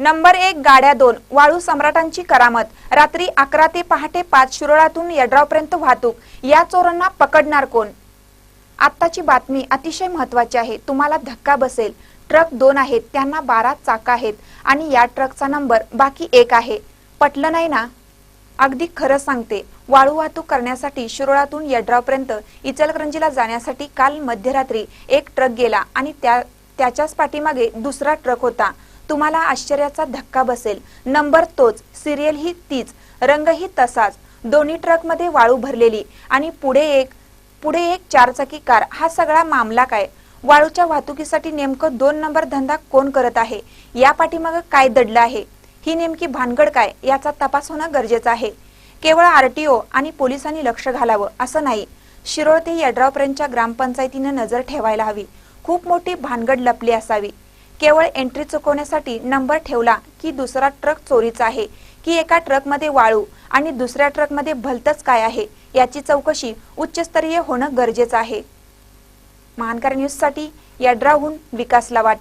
Number एक गाड्या दोन वाळू सम्राटांची करामत. रात्री अकरा ते पहाटे पाच शिरोळातून यड्रावपर्यंत वाहतूक. या चोरांना पकडणार कोण? आत्ताची बातमी अतिशय महत्वाची आहे. तुम्हाला धक्का बसेल. ट्रक दोन आहेत. त्यांना बारा चाका आहेत. आणि या ट्रकचा नंबर बाकी एक आहे. पटलं नाही ना? अगदी खरं सांगते. वाळू वाहतूक करण्यासाठी शिरोळातून यड्रावपर्यंत इचलकरंजीला जाण्यासाठी काल मध्यरात्री एक ट्रक गेला आणि त्या त्याच्याच पाठीमागे दुसरा ट्रक होता. तुम्हाला आश्चर्याचा धक्का बसेल. नंबर तोच सिरियल ही तीच रंगही तसाच. दोन्ही ट्रकमध्ये वाळू भरलेली आणि पुढे एक पुढे एक चारचाकी कार. हा सगळा मामला काय? वाळूच्या वाहतुकीसाठी नेमकं दोन नंबर धंदा कोण करत आहे? या पाठीमागं काय दडलं आहे? ही नेमकी भानगड काय? याचा तपास होणं गरजेचं आहे. केवळ आरटीओ आणि पोलिसांनी लक्ष घालावं असं नाही. शिरोळ ते यड्रावपर्यंतच्या ग्रामपंचायतीनं नजर ठेवायला हवी. खूप मोठी भानगड लपली असावी. केवळ एंट्री चुकवण्यासाठी नंबर ठेवला की दुसरा ट्रक चोरीचा आहे. की एका ट्रकमध्ये वाळू आणि दुसऱ्या ट्रकमध्ये भलतच काय आहे याची चौकशी उच्चस्तरीय होणं गरजेचं आहे. महानकर न्यूजसाठी ड्राहून विकास लवाट